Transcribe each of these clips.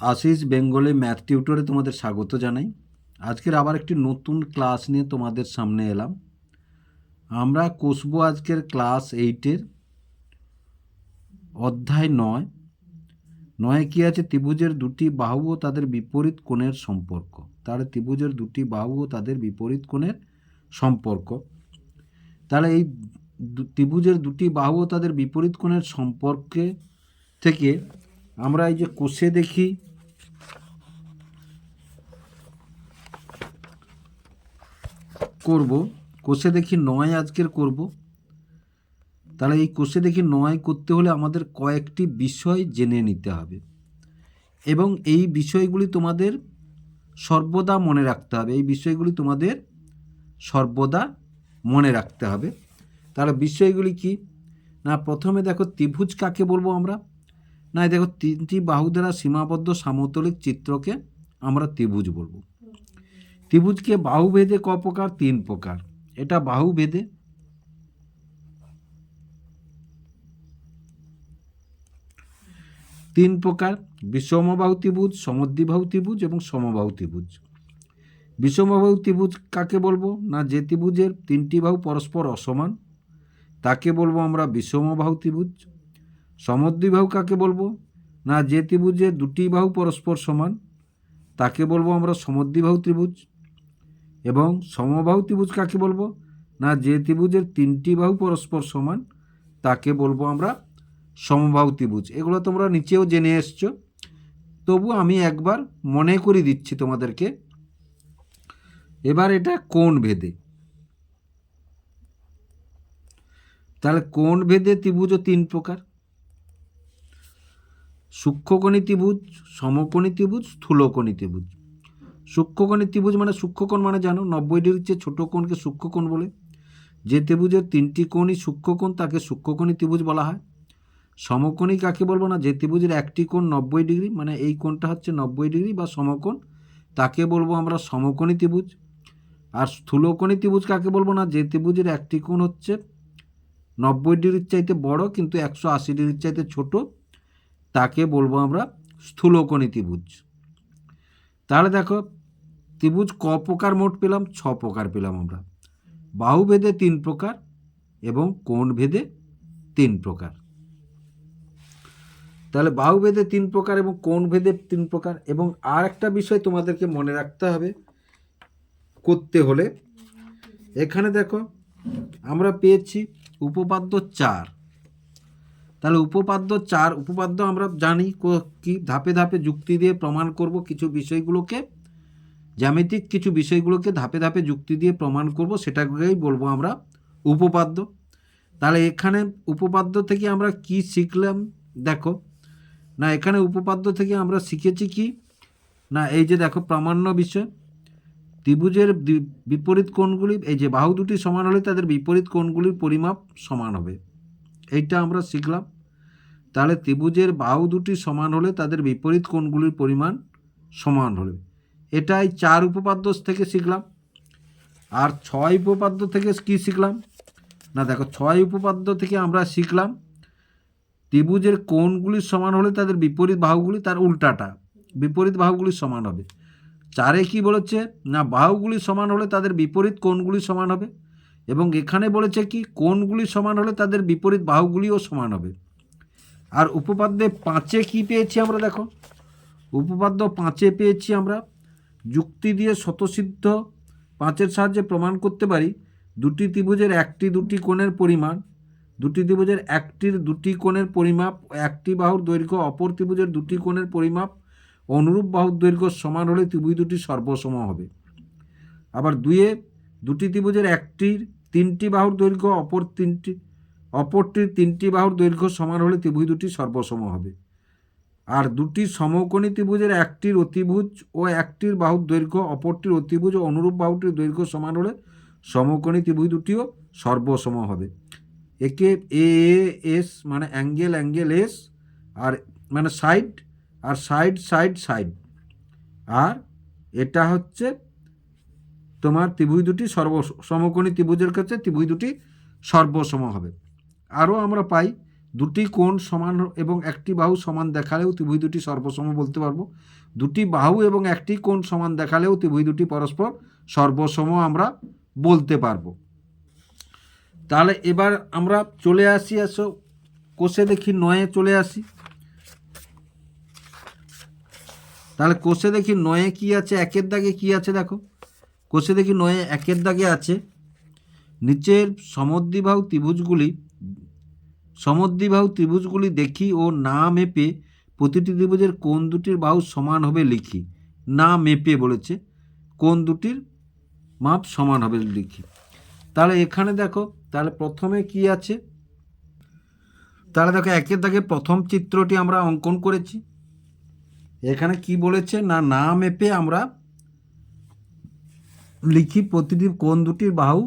Ashis Bengali math টিউটরে তোমাদের স্বাগত জানাই। আজকের আবার একটি নতুন ক্লাস নিয়ে তোমাদের সামনে এলাম। আমরা কষবো আজকের ক্লাস এইটের অধ্যায় নয়। নয় কী আছে? ত্রিভুজের দুটি বাহু ও তাদের বিপরীত কোণের সম্পর্ক। তাহলে ত্রিভুজের দুটি বাহু ও তাদের বিপরীত কোণের সম্পর্ক। তাহলে এই ত্রিভুজের দুটি বাহু ও তাদের বিপরীত কোণের সম্পর্কে থেকে আমরা এই যে কোষে দেখি করব? কোষে দেখি নয় আজকের করব। তাহলে এই কোষে দেখি নয় করতে হলে আমাদের কয়েকটি বিষয় জেনে নিতে হবে। এবং এই বিষয়গুলি তোমাদের সর্বদা মনে রাখতে হবে। এই বিষয়গুলি তোমাদের সর্বদা মনে রাখতে হবে। তাহলে বিষয়গুলি কি? না, প্রথমে দেখো ত্রিভুজ কাকে বলব আমরা? না দেখো তিনটি বাহু দ্বারা সীমাবদ্ধ সামতলিক চিত্রকে আমরা ত্রিভুজ বলব। ত্রিভুজকে বাহু ভেদে ক প্রকার? তিন প্রকার। এটা বাহু ভেদে তিন প্রকার। বিষমবাহু ত্রিভুজ, সমদ্বিবাহু ত্রিভুজ এবং সমবাহু ত্রিভুজ। বিষমবাহু ত্রিভুজ কাকে বলব? না, যে ত্রিভুজের তিনটি বাহু পরস্পর অসমান, তাকে বলব আমরা বিষমবাহু ত্রিভুজ। সমদ্বিবাহু কাকে বলব? না, যে ত্রিভুজের দুটি বাহু পরস্পর সমান, তাকে বলব আমরা সমদ্বিবাহু ত্রিভুজ। এবং সমবাহু ত্রিভুজ কাকে বলব? না, যে ত্রিভুজের তিনটি বাহু পরস্পর সমান, তাকে বলব আমরা সমবাহু ত্রিভুজ। এগুলো তোমরা নিচেও জেনে এসছো। তবু আমি একবার মনে করে দিচ্ছি তোমাদেরকে। এবার এটা কোন ভেদে। তাহলে কোন ভেদে ত্রিভুজও তিন প্রকার। সূক্ষ্মকণী ত্রিভুজ, সমকোণী ত্রিভুজ, স্থূলকণি ত্রিভুজ। সূক্ষ্মকণি ত্রিভুজ মানে সূক্ষ্মকোণ মানে জানো, নব্বই ডিগ্রির চেয়ে ছোটো কোণকে সূক্ষ্মকোণ বলে। যে ত্রিভুজের তিনটি কোণই সূক্ষ্মকোণ তাকে সূক্ষ্মকণি ত্রিভুজ বলা হয়। সমকোণী কাকে বলব না, যে ত্রিভুজের একটি কোণ নব্বই ডিগ্রি মানে এই কোণটা হচ্ছে নব্বই ডিগ্রি বা সমকোণ, তাকে বলব আমরা সমকোণী ত্রিভুজ। আর স্থূলকোণী ত্রিভুজ কাকে বলব না, যে ত্রিভুজের একটি কোণ হচ্ছে নব্বই ডিগ্রির চাইতে বড় কিন্তু একশো আশি ডিগ্রির চাইতে ছোট, তাকে বলব আমরা স্থূলকোণী ত্রিভুজ। তাহলে দেখো ত্রিভুজ ক প্রকার মোট পেলাম, ছ প্রকার পেলাম আমরা। বাহু ভেদে তিন প্রকার এবং কোণ ভেদে তিন প্রকার। তাহলে বাহু ভেদে তিন প্রকার এবং কোণ ভেদে তিন প্রকার এবং আর একটা বিষয় তোমাদেরকে মনে রাখতে হবে করতে হলে। এখানে দেখো, আমরা পেয়েছি উপপাদ্য চার। তাহলে উপপাদ্য চার, উপপাদ্য আমরা জানি কো- কি ধাপে ধাপে যুক্তি দিয়ে প্রমাণ করব কিছু বিষয়গুলোকে। জ্যামিতিক কিছু বিষয়গুলোকে ধাপে ধাপে যুক্তি দিয়ে প্রমাণ করব, সেটাকেই বলব আমরা উপপাদ্য। তাহলে এখানে উপপাদ্য থেকে আমরা কি শিখলাম? দেখো, না, এখানে উপপাদ্য থেকে আমরা শিখেছি কি? না, এই যে দেখো, প্রামাণ্য বিষয়। ত্রিভুজের বিপরীত কোণগুলি, এই যে বাহু দুটি সমান হলে তাদের বিপরীত কোণগুলির পরিমাপ সমান হবে। এইটা আমরা শিখলাম। তাহলে ত্রিভুজের বাহু দুটি সমান হলে তাদের বিপরীত কোণগুলির পরিমাণ সমান হবে। এটাই চার উপপাদ্য থেকে শিখলাম। আর ছয় উপপাদ্য থেকে কি শিখলাম? না, দেখো, ছয় উপপাদ্য থেকে আমরা শিখলাম ত্রিভুজের কোণগুলি সমান হলে তাদের বিপরীত বাহুগুলি তার উল্টাটা। বিপরীত বাহুগুলি সমান হবে। চারে কি বলেছে? না, বাহুগুলি সমান হলে তাদের বিপরীত কোণগুলি সমান হবে। এবং এখানে বলেছে কি? কোণগুলি সমান হলে তাদের বিপরীত বাহুগুলিও সমান হবে। আর উপপাদ্যে পাঁচে কি পেয়েছি আমরা, দেখো? উপপাদ্য পাঁচে পেয়েছি আমরা। যুক্তি দিয়ে স্বতঃসিদ্ধ পাঁচের সাহায্যে প্রমাণ করতে পারি, দুটি ত্রিভুজের একটি দুটি কোণের পরিমাণ, দুটি ত্রিভুজের একটির দুটি কোণের পরিমাপ, একটি বাহুর দৈর্ঘ্য, অপর ত্রিভুজের দুটি কোণের পরিমাপ, অনুরূপ বাহুর দৈর্ঘ্য সমান হলে ত্রিভুজ দুটি সর্বসম হবে। আবার দুয়ে দুটি ত্রিভুজের একটির তিনটি বাহুর দৈর্ঘ্য, অপর তিনটি, অপরটির তিনটি বাহুর দৈর্ঘ্য সমান হলে ত্রিভুজ দুটি সর্বসম হবে। আর দুটি সমকোণী ত্রিভুজের একটির অতিভুজ ও একটির বাহুর দৈর্ঘ্য, অপরটির অতিভুজ ও অনুরূপ বাহুটির দৈর্ঘ্য সমান হলে সমকোণী ত্রিভুজ দুটিও সর্বসম হবে। একে এ এস মানে অ্যাঙ্গেল অ্যাঙ্গেল এস আর মানে সাইড আর সাইড সাইড সাইড আর এটা হচ্ছে তোমার ত্রিভুজ দুটি সর্ব সমকোণী ত্রিভুজের ক্ষেত্রে ত্রিভুজ দুটি সর্বসম হবে। আরও আমরা পাই দুটি কোণ সমান এবং একটি বাহু সমান দেখালেও ত্রিভুজ দুটি সর্বসম বলতে পারব। দুটি বাহু এবং একটি কোণ সমান দেখালেও ত্রিভুজ দুটি পরস্পর সর্বসম আমরা বলতে পারব। তাহলে এবার আমরা চলে আসি, আসো, কোষে দেখি নয়ে চলে আসি। তাহলে কোষে দেখি নয়ে কি আছে, একের দাগে কি আছে দেখো। কোষে দেখি নয়ে একের দাগে আছে, নিচের সমদ্বিবাহু ত্রিভুজগুলি সমদ্বিবাহু ত্রিভুজগুলি দেখি ও না মেপে প্রতিটি ত্রিভুজের কোন দুটির বাহু সমান হবে লিখি। না মেপে বলেছে কোন দুটির মাপ সমান হবে লিখি। তাহলে এখানে দেখো, তাহলে প্রথমে কি আছে? তাহলে দেখো, একের দাগে প্রথম চিত্রটি আমরা অঙ্কন করেছি। এখানে কি বলেছে? না না মেপে আমরা লিখি প্রতিটি কোন দুটির বাহু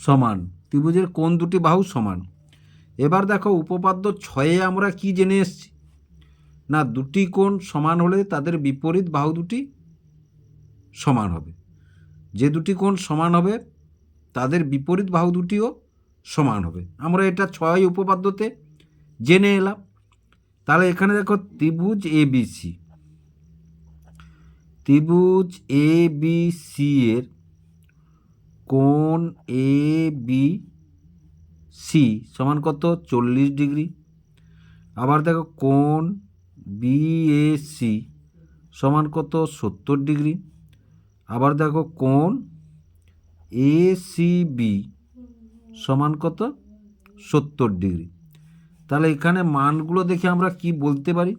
সমান, ত্রিভুজের কোন দুটি বাহু সমান। এবার দেখো উপপাদ্য ছয়ে আমরা কি জেনে এসেছি? না, দুটি কোণ সমান হলে তাদের বিপরীত বাহু দুটি সমান হবে। যে দুটি কোণ সমান হবে, তাদের বিপরীত বাহু দুটিও সমান হবে। আমরা এটা ছয় উপপাদ্যতে জেনে এলাম। তাহলে এখানে দেখো ত্রিভুজ এ বি সি। ত্রিভুজ এ বি সি এর কোণ এ বি সি সমান কত? চল্লিশ ডিগ্রি। আবার দেখো কোণ বি এ সি সমান কত? সত্তর ডিগ্রি। আবার দেখো কোণ এসিবি সমান কত? সত্তর ডিগ্রি। তাহলে এখানে মানগুলো দেখে আমরা কি বলতে পারি?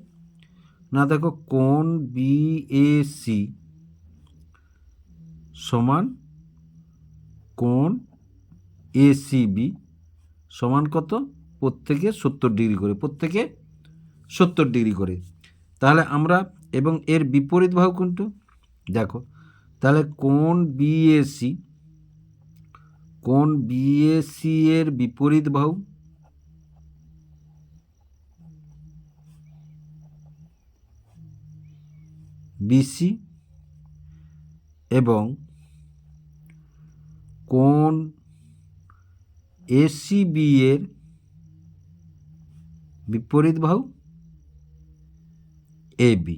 না, দেখো কোণ বি এ সি সমান কোণ এ সি বি সমান কত? প্রত্যেকে সত্তর ডিগ্রি করে, প্রত্যেকে সত্তর ডিগ্রি করে। তাহলে আমরা, এবং এর বিপরীত বাহু কোনটা? দেখো, তাহলে কোণ বিএসি কোণ বিএসি এর বিপরীত বাহু? বিসি এবং কোণ এসিবি এর বিপরীত বাহু এ বি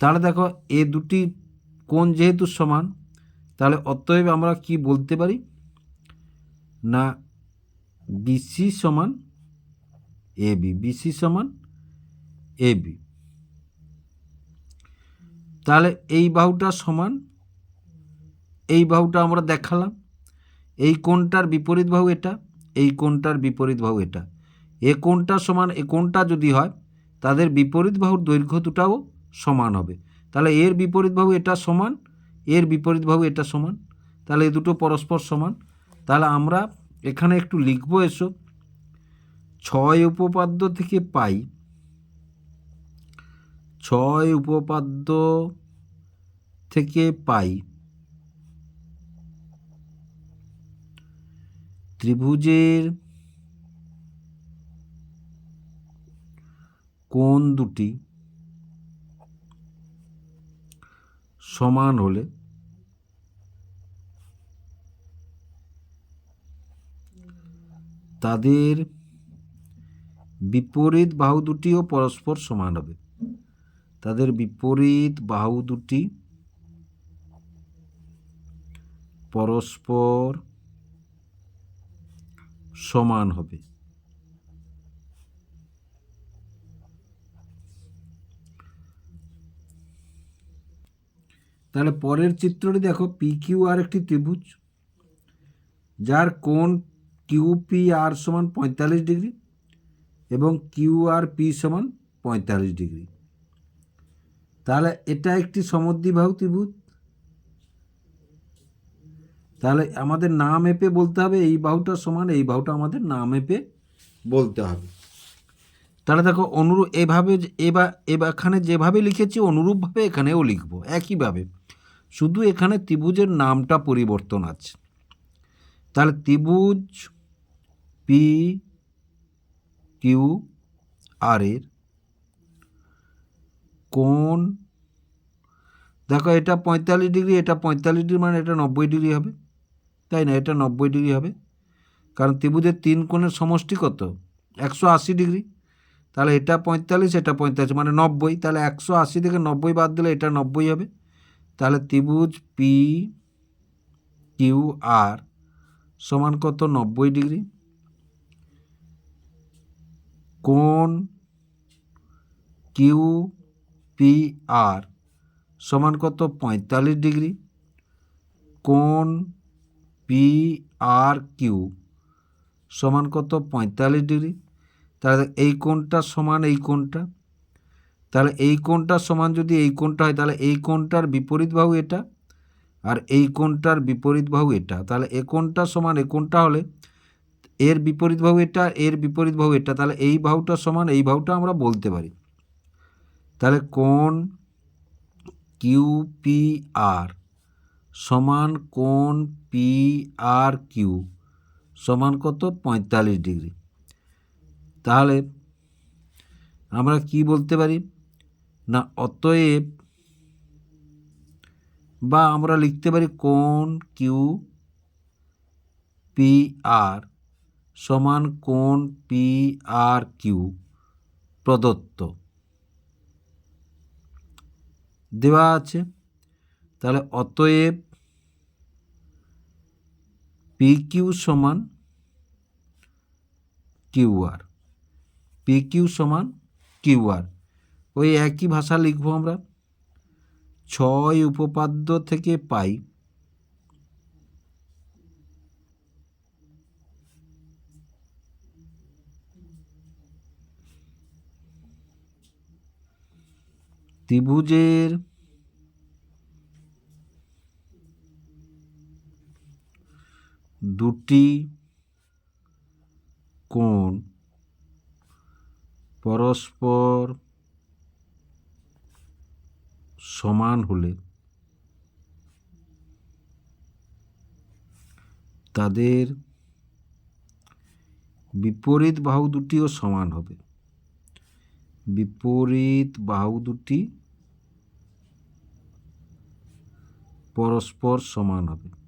তাহলে দেখো, এ দুটি কোণ যেহেতু সমান, তাহলে অতএব আমরা কি বলতে পারি? না বিসি সমান এ বি বিসি সমান এ বি তাহলে এই বাহুটা সমান, এই বাহুটা আমরা দেখালাম। এই কোণটার বিপরীত বাহু এটা, এই কোণটার বিপরীত বাহু এটা। এ কোণটা সমান, এ কোণটা যদি হয়, তাদের বিপরীত বাহুর দৈর্ঘ্য দুটাও সমান হবে। তাহলে এর বিপরীত বাহু এটা সমান, এর বিপরীত বাহু এটা সমান, তাহলে এ দুটো পরস্পর সমান। তাহলে আমরা এখানে একটু লিখব এসো ছয় উপপাদ্য থেকে পাই। ছয় উপপাদ্য থেকে পাই। ত্রিভুজের কোণ দুটি সমান হলে তাদের বিপরীত বাহু দুটিও পরস্পর সমান হবে। তাদের বিপরীত বাহু দুটি পরস্পর সমান হবে। তাহলে পরের চিত্রটি দেখো পি কিউ আর একটি ত্রিভুজ, যার কোণ কিউ পি আর সমান পঁয়তাল্লিশ ডিগ্রি এবং কিউ আর পি সমান পঁয়তাল্লিশ ডিগ্রি। তাহলে এটা একটি সমদ্বিবাহু ত্রিভুজ তাহলে আমাদের না মেপে বলতে হবে, এই বাহুটা সমান, এই বাহুটা আমাদের না মেপে বলতে হবে। তাহলে দেখো, অনুরূপ এভাবে এবার এখানে যেভাবে লিখেছি, অনুরূপভাবে এখানেও লিখব, একইভাবে। শুধু এখানে ত্রিভুজের নামটা পরিবর্তন আছে। তাহলে ত্রিভুজ পি কিউ আর এর কোণ, দেখো এটা পঁয়তাল্লিশ ডিগ্রি, এটা পঁয়তাল্লিশ ডিগ্রি মানে এটা নব্বই ডিগ্রি হবে। তাই না? এটা নব্বই ডিগ্রি হবে। কারণ ত্রিভুজের তিন কোণের সমষ্টি কত? একশো আশি ডিগ্রি। তাহলে এটা পঁয়তাল্লিশ এটা পঁয়তাল্লিশ মানে নব্বই। তাহলে একশো আশি থেকে নব্বই বাদ দিলে এটা নব্বই হবে। তাহলে ত্রিভুজ পি কিউ আর সমান কত? নব্বই ডিগ্রি। কোণ কিউ পি আর সমান কত? পঁয়তাল্লিশ ডিগ্রি। কোণ পি আর কিউ সমান কত? পঁয়তাল্লিশ ডিগ্রি। তাহলে এই কোণটা সমান এই কোণটা। তাহলে এই কোণটা সমান যদি এই কোণটা হয়, তাহলে এই কোণটার বিপরীত বাহু এটা আর এই কোণটার বিপরীত বাহু এটা। তাহলে এ কোণটা সমান, এ কোণটা হলে এর বিপরীত বাহু এটা, এর বিপরীত বাহু এটা। তাহলে এই বাহুটা সমান, এই বাহুটা আমরা বলতে পারি। তাহলে কোণ কিউ পি আর সমান কোণ পি আর কিউ সমান কত? পঁয়তাল্লিশ ডিগ্রি। তাহলে আমরা কি বলতে পারি? না, অতএব বা আমরা লিখতে পারি কোণ কিউ পি আর সমান কোণ পি আর কিউ প্রদত্ত। দেওয়া আছে। তাহলে অতএব পি কিউ সমান কিউ আর পি কিউ সমান কিউ আর ওই একই ভাষা লিখব আমরা। ছয় উপপাদ্য থেকে পাই। ত্রিভুজের দুটি কোণ পরস্পর সমান হলে তাদের বিপরীত বাহু দুটিও সমান হবে। বিপরীত বাহু দুটি পরস্পর সমান হবে।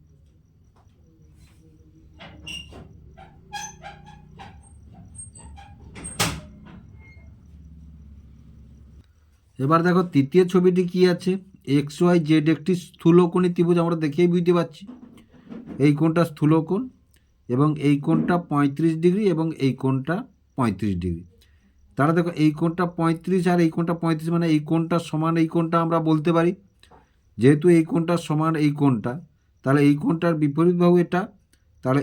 এবার দেখো তৃতীয় ছবিটি কি আছে? এক্স ওয়াই জেড একটি স্থূলকোণী ত্রিভুজ আমরা দেখেই বুঝতে পারছি। এই কোণটা স্থূলকোণ এবং এই কোণটা পঁয়ত্রিশ ডিগ্রি এবং এই কোণটা পঁয়ত্রিশ ডিগ্রি। তাহলে দেখো এই কোণটা পঁয়ত্রিশ আর এই কোণটা পঁয়ত্রিশ মানে এই কোণটা সমান, এই কোণটা আমরা বলতে পারি। যেহেতু এই কোণটা সমান, এই কোণটা, তাহলে এই কোণটার বিপরীত বাহু এটা, তাহলে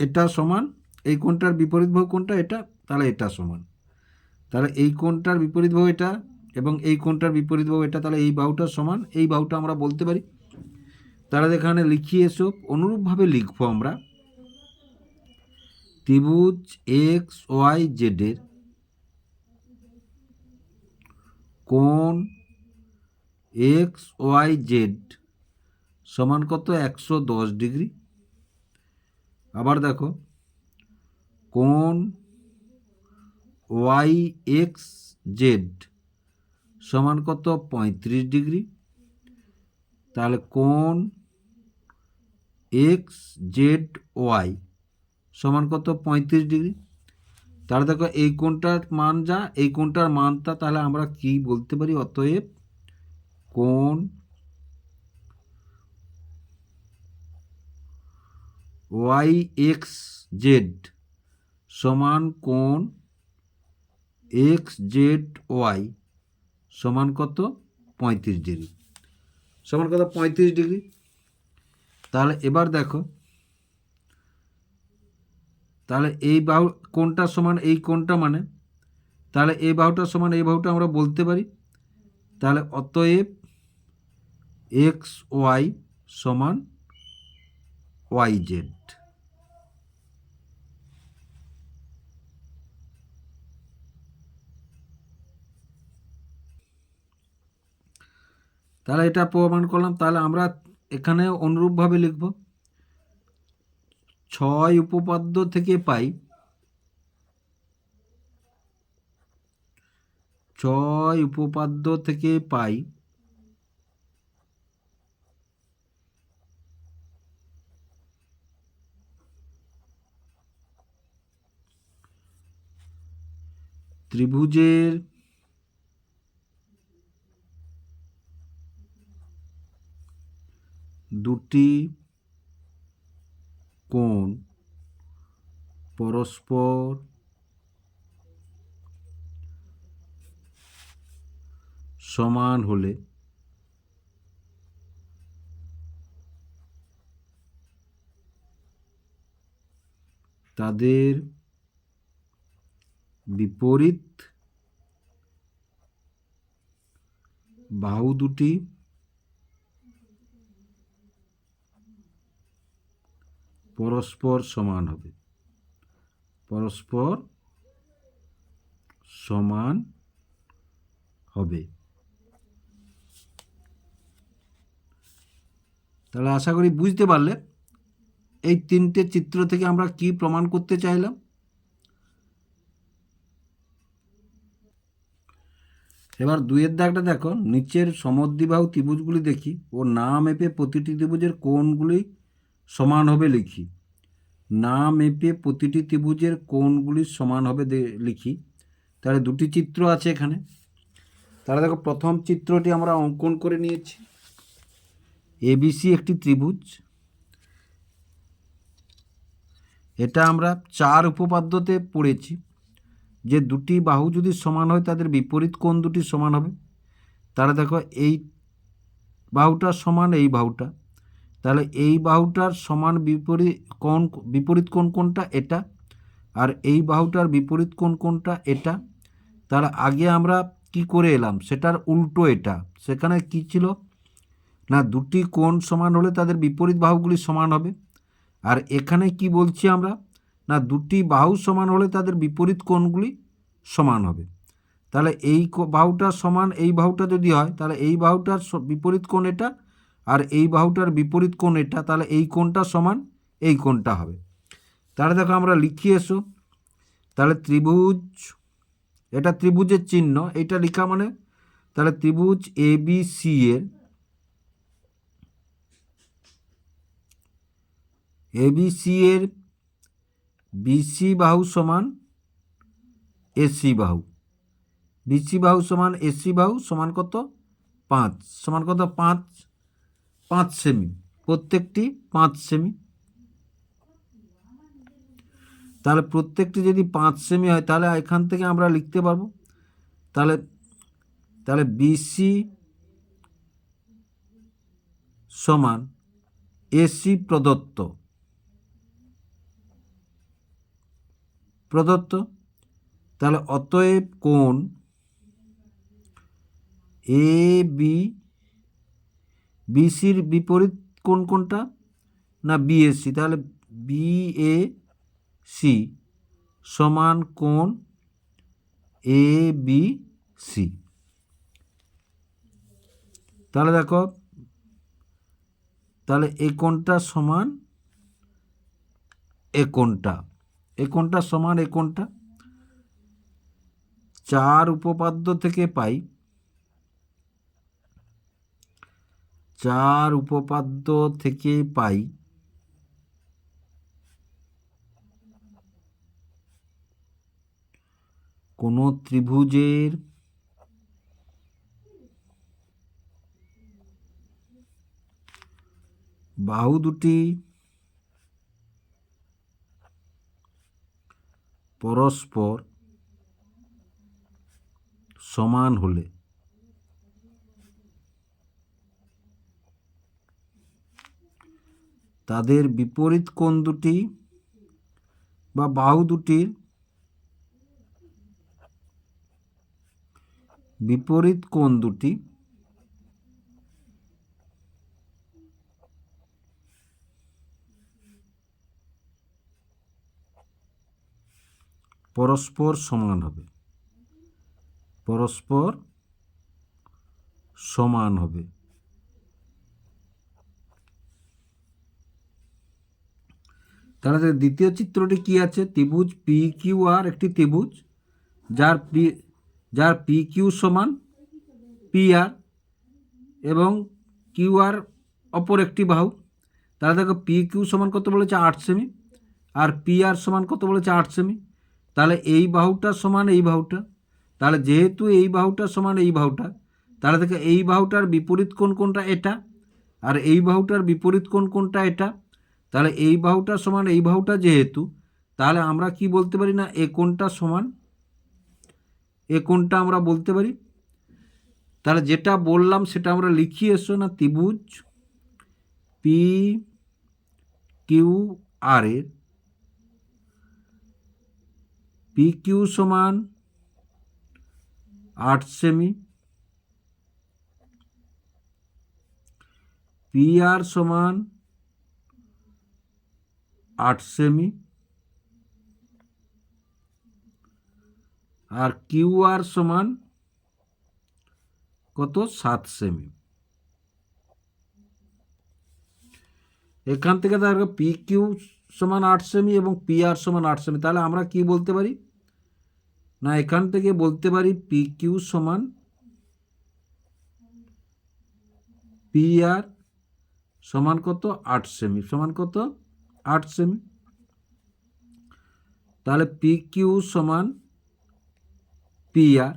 এটা সমান, এই কোণটার বিপরীত বাহু কোণটা এটা, তাহলে এটা সমান। তাহলে এই কোণটার বিপরীত বাহু এটা এবং এই কোণটার বিপরীত বাহু, এটা তাহলে এই বাহুটা সমান, এই বাহুটা আমরা বলতে পারি। তারা এখানে লিখিয়ে এসব অনুরূপভাবে লিখব আমরা। ত্রিভুজ এক্স ওয়াই জেডের কোণ এক্স ওয়াই জেড সমান কত? একশো দশ ডিগ্রি। আবার দেখো, কোণ ওয়াই এক্স জেড সমান কত? পঁয়ত্রিশ ডিগ্রি। তাহলে কোণ এক্স জেড ওয়াই সমান কত? পঁয়ত্রিশ ডিগ্রি। তাহলে দেখো এই কোণটার মান যা, এই কোণটার মান তা তাহলে আমরা কি বলতে পারি? অতএব কোণ ওয়াই এক্স জেড সমান কোণ এক্স জেড ওয়াই সমান কত? পঁয়ত্রিশ ডিগ্রি। সমান কত? পঁয়ত্রিশ ডিগ্রি। তাহলে এবার দেখো। তাহলে এই বাহু কোনটা সমান, এই কোনটা মানে? তাহলে এই বাহুটা সমান, এই বাহুটা আমরা বলতে পারি। তাহলে অতএব এক্স ওয়াই সমান ওয়াই জেড। তাহলে এটা প্রমাণ করলাম। তাহলে আমরা এখানে অনুরূপভাবে লিখব, ছয় উপপাদ্য থেকে পাই, ছয় উপপাদ্য থেকে পাই, ত্রিভুজের দুটি কোণ পরস্পর সমান হলে তাদের বিপরীত বাহু দুটি পরস্পর সমান হবে। পরস্পর সমান হবে। তাহলে আশা করি বুঝতে পারলে এই তিনটে চিত্র থেকে আমরা কি প্রমাণ করতে চাইলাম? এবার দুইয়ের দাগটা দেখো, নিচের সমদ্বিবাহু ত্রিভুজগুলি দেখি, ও না মেপে প্রতিটি ত্রিভুজের কোণগুলি সমান হবে লিখি। না মেপে প্রতিটি ত্রিভুজের কোণগুলি সমান হবে লিখি। তাহলে দুটি চিত্র আছে এখানে। তাহলে দেখো, প্রথম চিত্রটি আমরা অঙ্কন করে নিয়েছি। এবিসি একটি ত্রিভুজ। এটা আমরা চার উপপাদ্যতে পড়েছি। যে দুটি বাহু যদি সমান হয়, তাদের বিপরীত কোণ দুটি সমান হবে। তাহলে দেখো, এই বাহুটা সমান, এই বাহুটা। তাহলে এই বাহুটার সমান বিপরীত কোণ বিপরীত কোণ কোনটা এটা আর এই বাহুটার বিপরীত কোণ কোনটা এটা। তার আগে আমরা কি করে এলাম? সেটার উল্টো এটা। সেখানে কি ছিল? না, দুটি কোণ সমান হলে তাদের বিপরীত বাহুগুলি সমান হবে। আর এখানে কি বলছি আমরা? না, দুটি বাহু সমান হলে তাদের বিপরীত কোণগুলি সমান হবে। তাহলে এই বাহুটার সমান, এই বাহুটা যদি হয়, তাহলে এই বাহুটার বিপরীত কোণ এটা আর এই বাহুটার বিপরীত কোণ এটা, তাহলে এই কোণটা সমান এই কোণটা হবে। তাহলে দেখো আমরা লিখি এসো। তাহলে ত্রিভুজ, এটা ত্রিভুজের চিহ্ন, এটা লেখা মানে তাহলে ত্রিভুজ এ বি সি এর এ বি সি এর বিসি বাহু সমান এসি বাহু। বিসি বাহু সমান এসি বাহু সমান কত? পাঁচ। সমান কত? পাঁচ। পাঁচ সেমি, প্রত্যেকটি পাঁচ সেমি। তাহলে প্রত্যেকটি যদি পাঁচ সেমি হয়, তাহলে এখান থেকে আমরা লিখতে পারব। তাহলে তাহলে বিসি সমান এসি প্রদত্ত। প্রদত্ত। তাহলে অতএব কোণ এ বি বিসির বিপরীত কোন কোনটা? না, বিএসসি। তাহলে বি এ সি সমান কোণ এ বি সি। তাহলে দেখো, তাহলে এই কোণটা সমান এ কোণটা। এ কোণটা সমান এ কোণটা। চার উপপাদ্য থেকে পাই চার উপপাদ্য থেকে পাই। কোনো ত্রিভুজের বাহু দুটি পরস্পর সমান হলে তাদের বিপরীত কোণ দুটি বা বাহু দুটির বিপরীত কোণ দুটি? পরস্পর সমান হবে। পরস্পর সমান হবে। তাহলে দ্বিতীয় চিত্রটি কি আছে? ত্রিভুজ পি কিউ আর একটি ত্রিভুজ, যার পি যার পি কিউ সমান পি আর এবং কিউ আর অপর একটি বাহু। তাহলে দেখো পি কিউ সমান কত বলেছে? আট সেমি আর পি আর সমান কত বলেছে? আট সেমি তাহলে এই বাহুটা সমান এই বাহুটা। তাহলে যেহেতু এই বাহুটা সমান এই বাহুটা, তাহলে দেখো এই বাহুটার বিপরীত কোন কোনটা? এটা। আর এই বাহুটার বিপরীত কোন কোনটা? এটা। তাহলে এই বাহুটা সমান এই বাহুটা যেহেতু, তাহলে আমরা কি বলতে পারি না এ কোণটা সমান? এ কোণটা আমরা বলতে পারি? তাহলে যেটা বললাম সেটা আমরা লিখি এসো না ত্রিভুজ পি কিউ আর এর। পি কিউ সমান আট সেমি পি আর সমান আট সেমি আর কিউ আর সমান কত? সাত সেমি এখান থেকে দেখো পি কিউ সমান আট সেমি এবং পি আর সমান আট সেমি তাহলে আমরা কি বলতে পারি? না, এখান থেকে বলতে পারি পি কিউ সমান পি আর সমান কত? আট সেমি সমান কত? আট সেমি। তাহলে পি সমান পি আর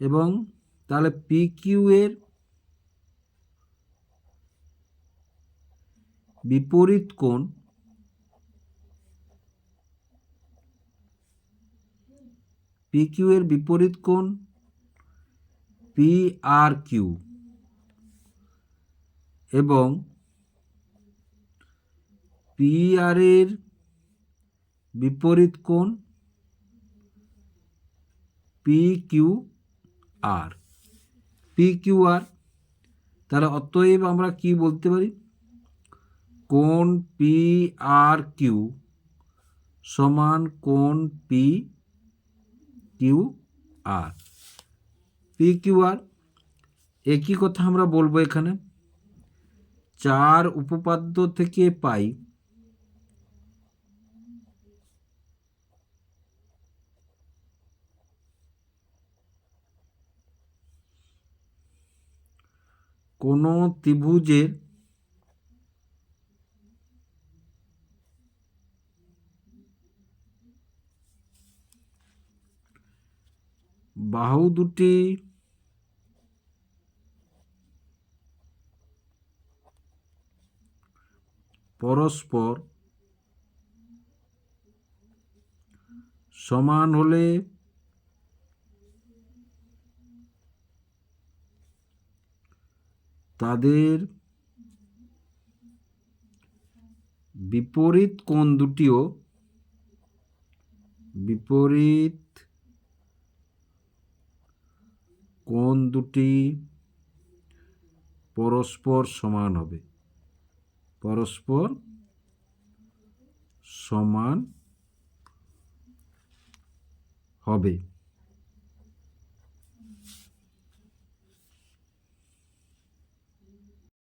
এবং তাহলে পি এর বিপরীত কোণ পি এর বিপরীত কোণ পি আর কিউ এবং পি আর বিপরীত কোণ P Q R P Q R তাহলে অতএব আমরা কি বলতে পারি? কোণ পি আর কিউ সমান কোণ P Q R P Q R একই কথা আমরা বলব এখানে। চার উপপাদ্য থেকে পাই কোনো ত্রিভুজের বাহু দুটি পরস্পর সমান হলে তাদের বিপরীত কোণ দুটিও বিপরীত কোণ দুটি পরস্পর সমান হবে। পরস্পর সমান হবে।